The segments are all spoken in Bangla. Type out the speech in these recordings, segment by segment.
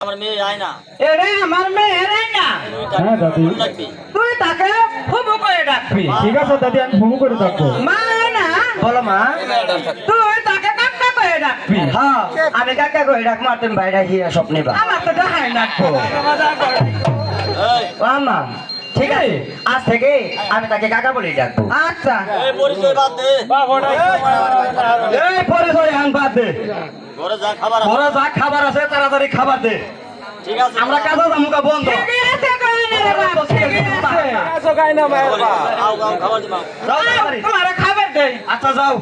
আমার মেয়ে আয় না। এরে আমার মেয়ে রে না। তুই তাকে হ্যাঁ, দাদি। তুই তাকে ফুবু করে ডাকবি ঠিক আছে দাদি আমি ফোন করে থাকব মা না। বলো মা। তুই তাকে কাকা করে ডাকবি হ্যাঁ। আমি কাকা কই ডাক তুমি বাইরে গিয়ে স্বপ্নে বা আমার তো হাই ডাকবো এই ঠিক আছে আজ থেকে আমি তাকে কাকা বলে ডাকবো আচ্ছা এই পরিচয় বাদ দে এই পরিচয় আন বাদ দে ঘরে যা খাবার আছে। ঘরে যা খাবার আছে তাড়াতাড়ি খাবার দে ঠিক আছে আমরা কাজে যামুকা বন্ধ ঠিক আছে কই না রে বাপ ঠিক আছে আও আও খাবার দিবা যাও তাড়াতাড়ি। তোমার খাবার দে আচ্ছা যাও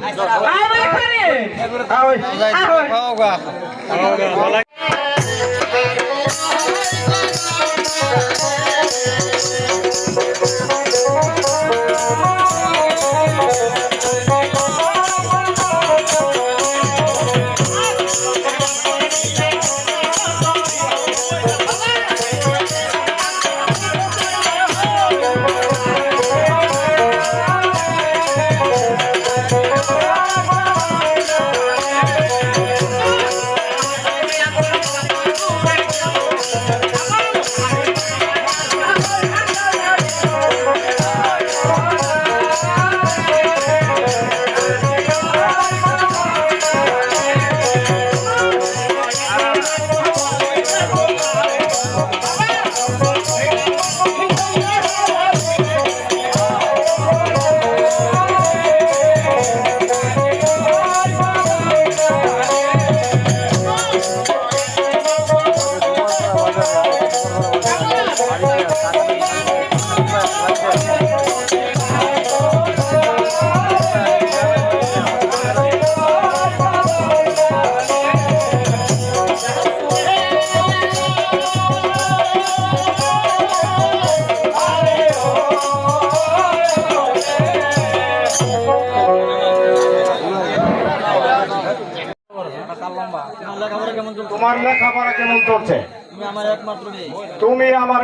তোমার লেখাপড়া কেমন চলছে? তোমার লেখাপড়া কেমন চলছে? তুমি আমার একমাত্র মেয়ে। তুমি আমার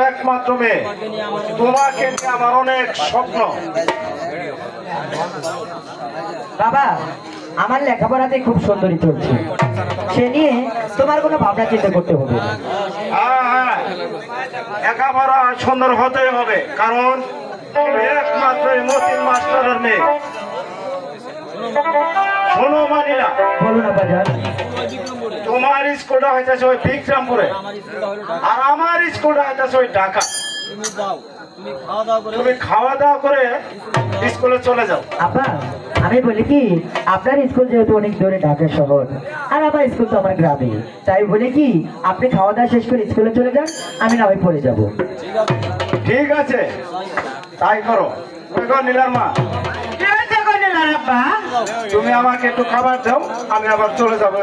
তোমাকে নিয়ে আমার তোমাকে নিয়ে আমার অনেক স্বপ্ন। বাবা আমার লেখাপড়াতে খুব সুন্দরী চলছে। সে নিয়ে তোমার কোনো ভাবনা চিন্তা করতে হবে না। হ্যাঁ হ্যাঁ। লেখাপড়া সুন্দর হতে হবে কারণ তুমি একমাত্র মতিন মাস্টারের মেয়ে। শোনো মানিলা বলো না বাজার তোমার স্কুলটা হইতেছে ওই বিক্রমপুরে। আর আমার স্কুলটা হইতেছে ওই ঢাকা। তুমি খাওয়া দাওয়া করে স্কুলে চলে যাও। আপা আমি বলি কি আপনার স্কুল যেহেতু অনেক দূরে ঢাকা শহর আর আমার স্কুল তো আমার গ্রামে তাই বলি কি আপনি খাওয়া দাওয়া শেষ করে স্কুলে চলে যান আমি না পড়ে যাব। ঠিক আছে তাই করো। নীলার মা কই না রে বাবা। তুমি আমাকে একটু খাবার দাও আমি আবার চলে যাব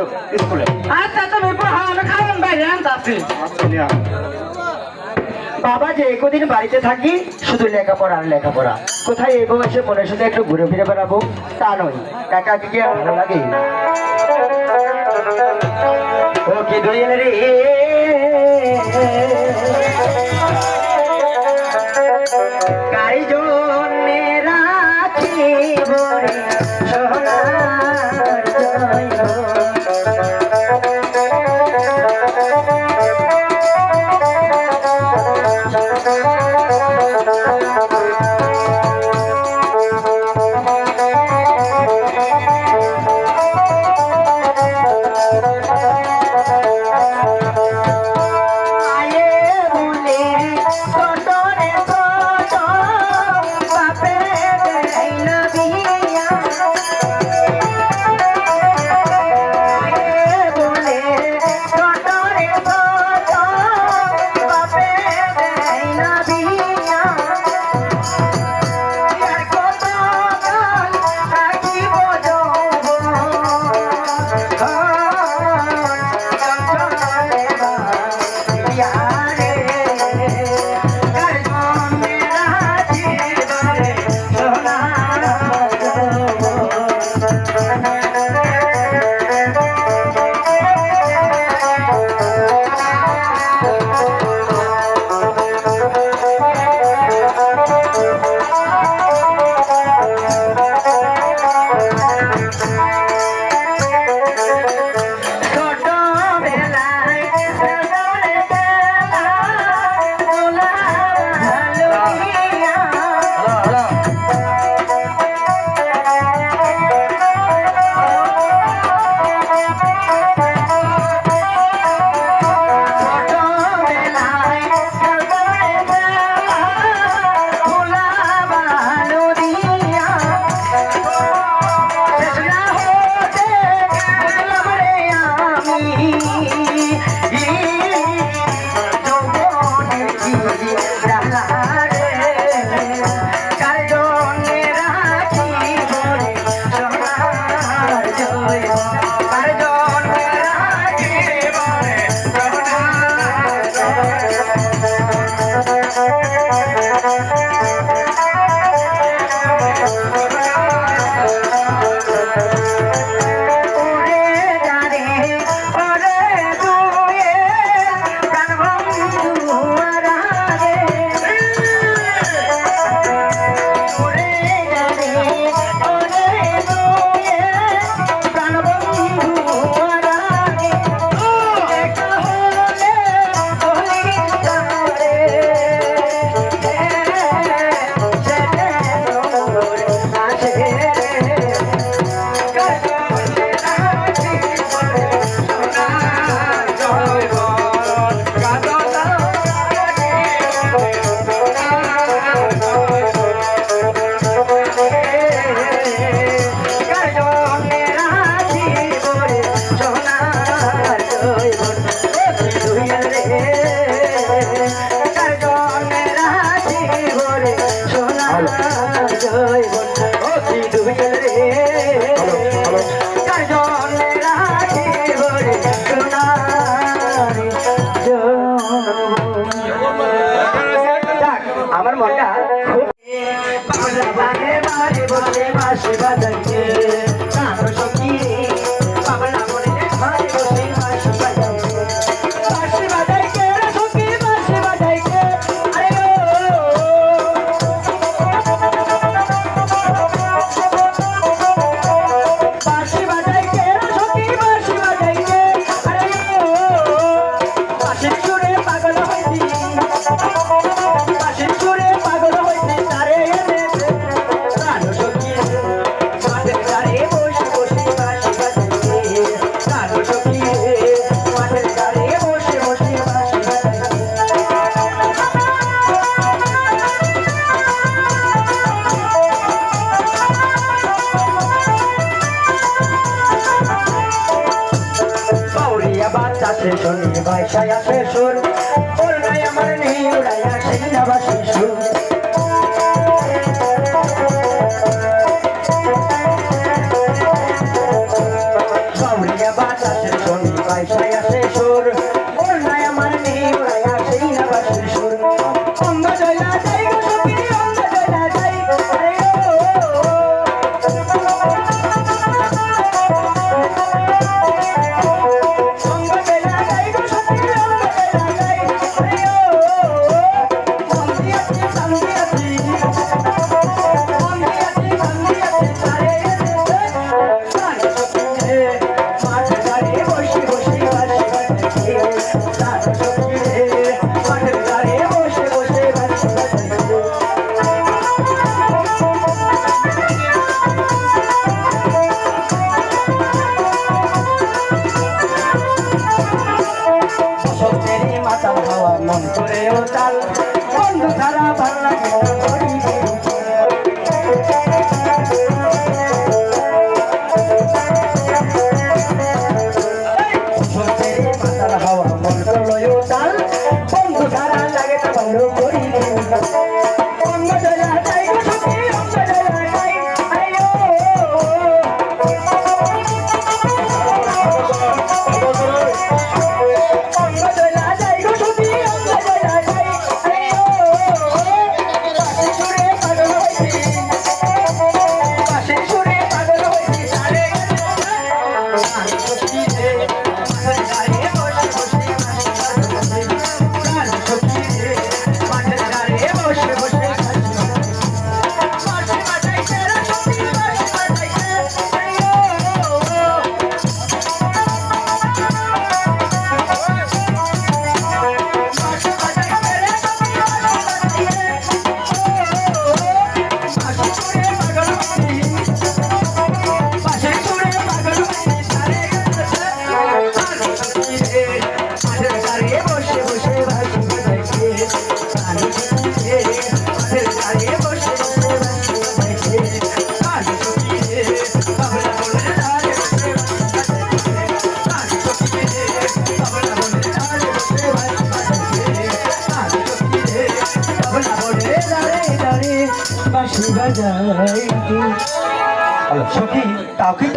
স্কুলে। আচ্ছা তুমি আমি খাবেন বাইরে আনতাছি আচ্ছা, বাবা যে একদিন বাড়িতে থাকি শুধু লেখাপড়া আর লেখাপড়া। কোথায় এই বয়সে মনে শুধু একটু ঘুরে ফিরে বেড়াবো তা নয় একা কি আর ভালো লাগে। ও কি দয়াল রে।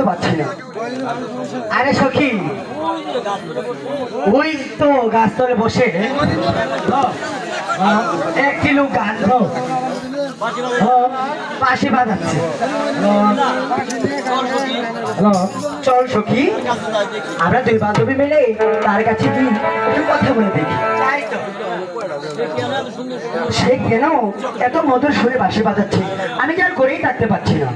কিন্তু পাচ্ছি না। আরে সখী, ওই তো গাছতলে বসে একটি লোক গান পাশে বাজাচ্ছে। চল সখি, আমরা দুই বান্ধবী মিলে তার কাছে গিয়ে একটু কথা বলে দেখি। সে কেন এত মধুর সুরে বাসি বাজাচ্ছে? আমি কি আর করেই থাকতে পারছি না?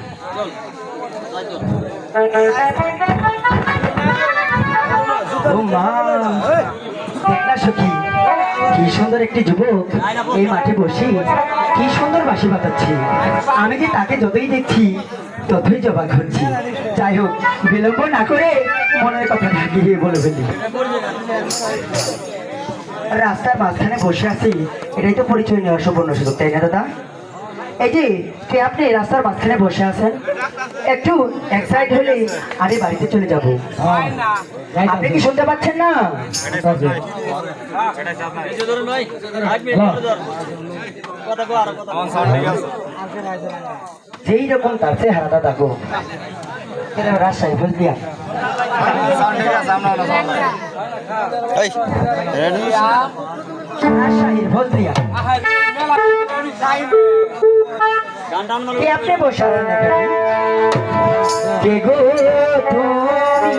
কি সুন্দর একটি যুবক এই মাঠে বসে, কি সুন্দর বাসি বাজাচ্ছে। আমি যে তাকে যতই দেখছি, ততই জবাক হচ্ছি। যাই হোক, বিলম্ব না করে মনের কথা গিয়ে বলে ফেলি। রাস্তার মাঝখানে বসে আছি, এটাই তো পরিচয় নেওয়ার সুবর্ণ সুযোগ, তাই না দাদা? এই যে কে আপনি রাস্তার মাঝখানে বসে আছেন একটু এক সাইড হলে আমি বাড়িতে চলে যাব। আপনি কি শুনতে পাচ্ছেন না? যেই রকম তার চেহারা দাদা গো রাজশাহী বল দিয়া রাজশাহীর দিয়া। কে আপনি বসে কে গো তুমি?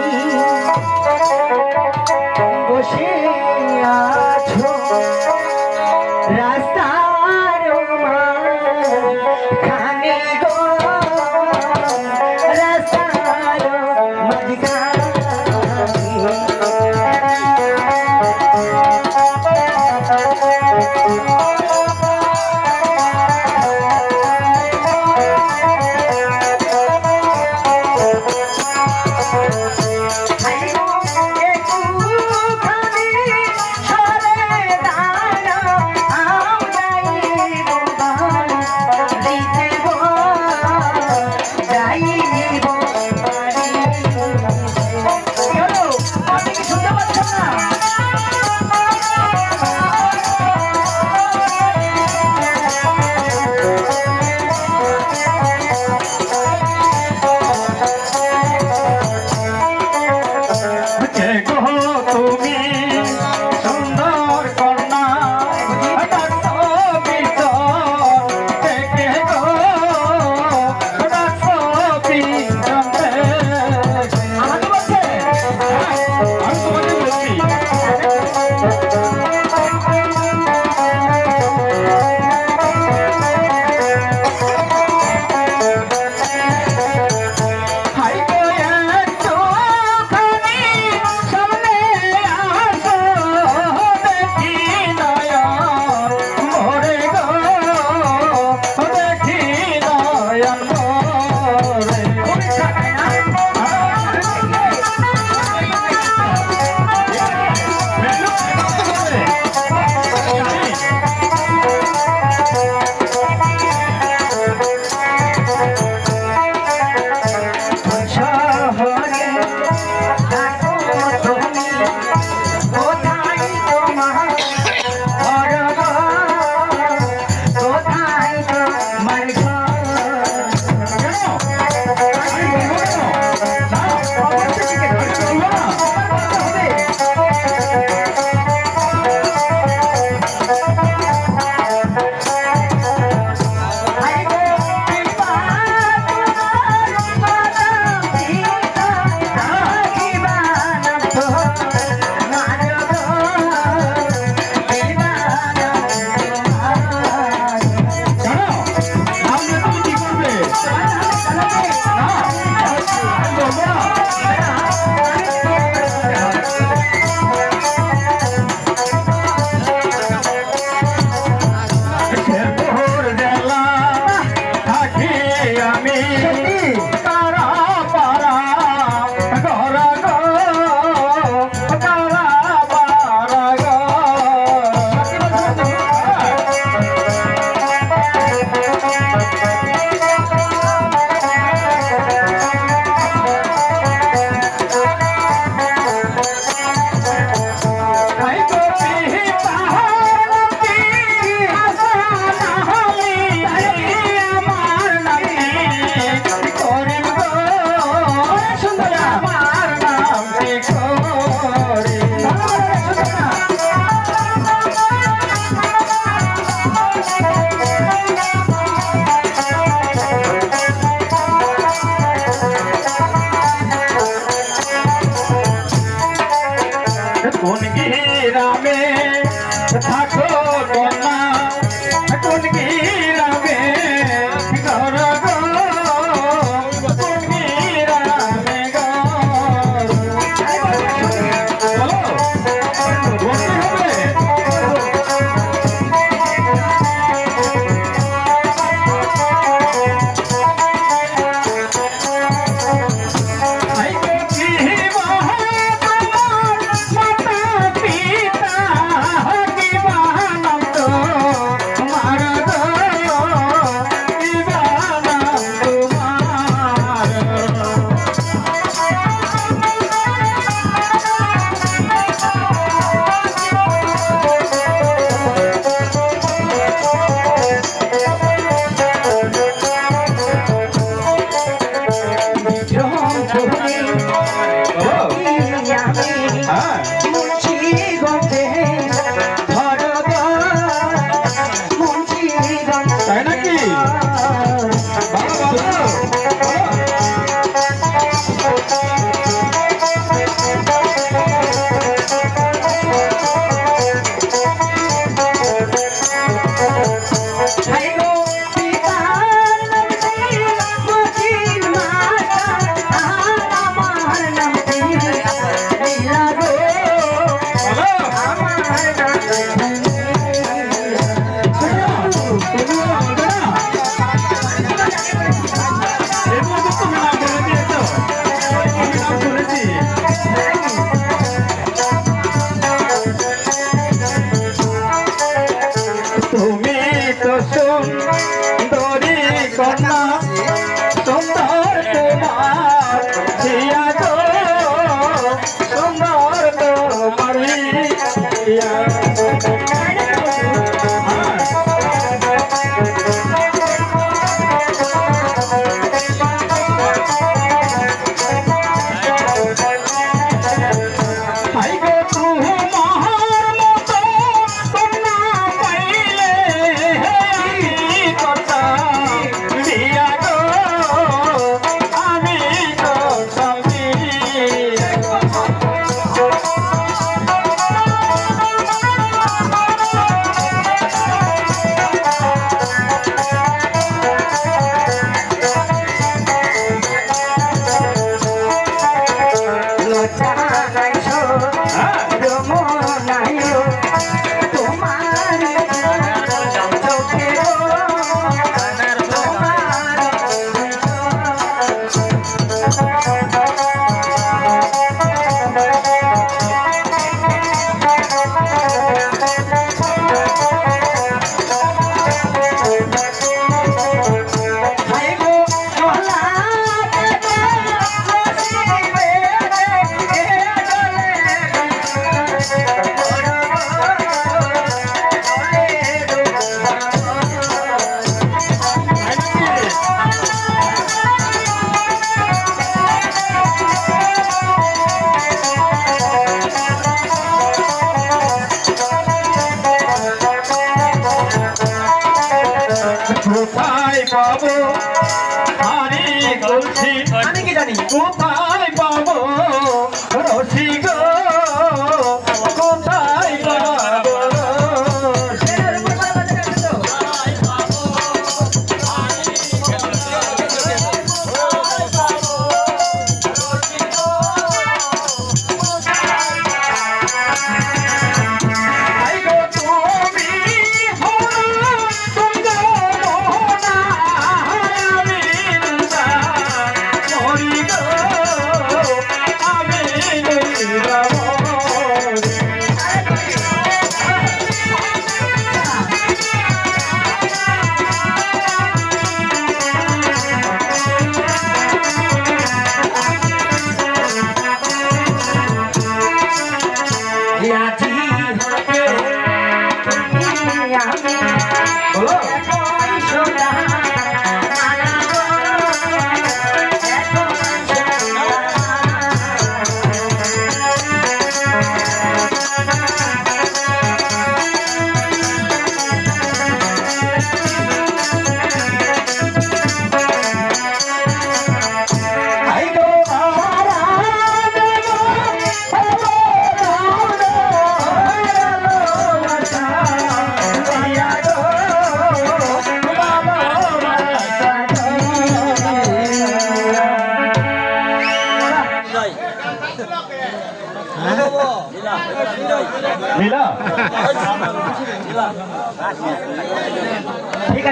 বসে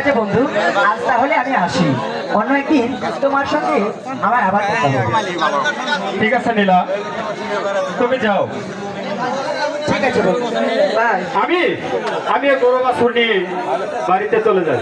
আছে বন্ধু। আজ তাহলে আমি আসি। অন্য একদিন তোমার সঙ্গে আমার আবার ঠিক আছে নীলা। তুমি যাও। ঠিক আছে বন্ধু। আমি আমি গরম গরু বাছুর নিয়ে বাড়িতে চলে যাই।